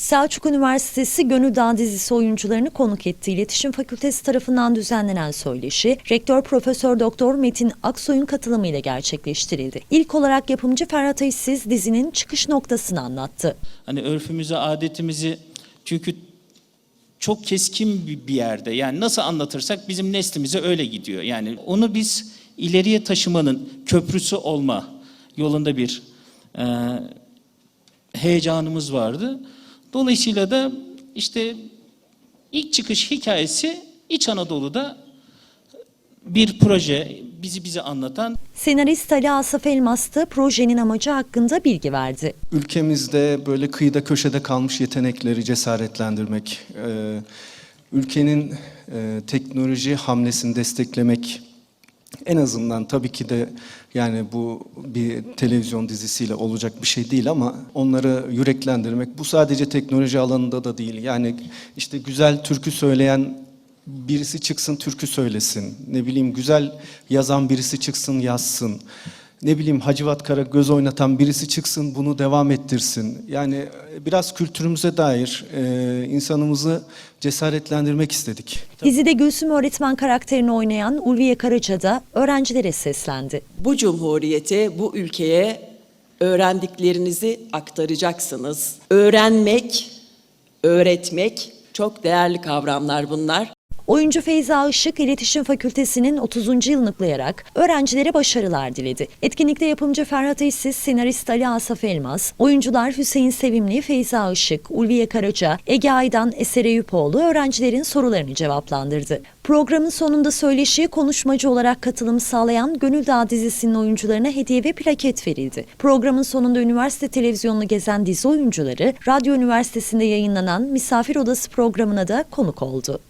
Selçuk Üniversitesi Gönül Dağı dizisi oyuncularını konuk etti. İletişim Fakültesi tarafından düzenlenen söyleşi, Rektör Profesör Doktor Metin Aksoy'un katılımıyla gerçekleştirildi. İlk olarak yapımcı Ferhat İşsiz dizinin çıkış noktasını anlattı. Hani örfümüzü, adetimizi çünkü çok keskin bir yerde. Yani nasıl anlatırsak bizim neslimize öyle gidiyor. Yani onu biz ileriye taşımanın köprüsü olma yolunda bir e, heyecanımız vardı. Dolayısıyla da işte ilk çıkış hikayesi İç Anadolu'da bir proje bizi bize anlatan Senarist Ali Asaf Elmas da projenin amacı hakkında bilgi verdi. Ülkemizde böyle kıyıda köşede kalmış yetenekleri cesaretlendirmek, e, ülkenin e, teknoloji hamlesini desteklemek, en azından tabii ki de yani bu bir televizyon dizisiyle olacak bir şey değil ama onları yüreklendirmek. Bu sadece teknoloji alanında da değil. Yani işte güzel türkü söyleyen birisi çıksın türkü söylesin. Ne bileyim güzel yazan birisi çıksın yazsın. Ne bileyim Hacivat Kara göz oynatan birisi çıksın bunu devam ettirsin. Yani e, biraz kültürümüze dair e, insanımızı cesaretlendirmek istedik. Dizide Gülsüm öğretmen karakterini oynayan Ulviye Karaca da öğrencilere seslendi. Bu cumhuriyete, bu ülkeye öğrendiklerinizi aktaracaksınız. Öğrenmek, öğretmek çok değerli kavramlar bunlar. Oyuncu Feyza Işık İletişim Fakültesi'nin 30. yılını kutlayarak öğrencilere başarılar diledi. Etkinlikte yapımcı Ferhat İşsiz, senarist Ali Asaf Elmas, oyuncular Hüseyin Sevimli, Feyza Işık, Ulviye Karaca, Ege Aydan, Eser Eyüpoğlu öğrencilerin sorularını cevaplandırdı. Programın sonunda söyleşiye konuşmacı olarak katılım sağlayan Gönül Dağı dizisinin oyuncularına hediye ve plaket verildi. Programın sonunda üniversite televizyonunu gezen dizi oyuncuları, Radyo Üniversitesi'nde yayınlanan Misafir Odası programına da konuk oldu.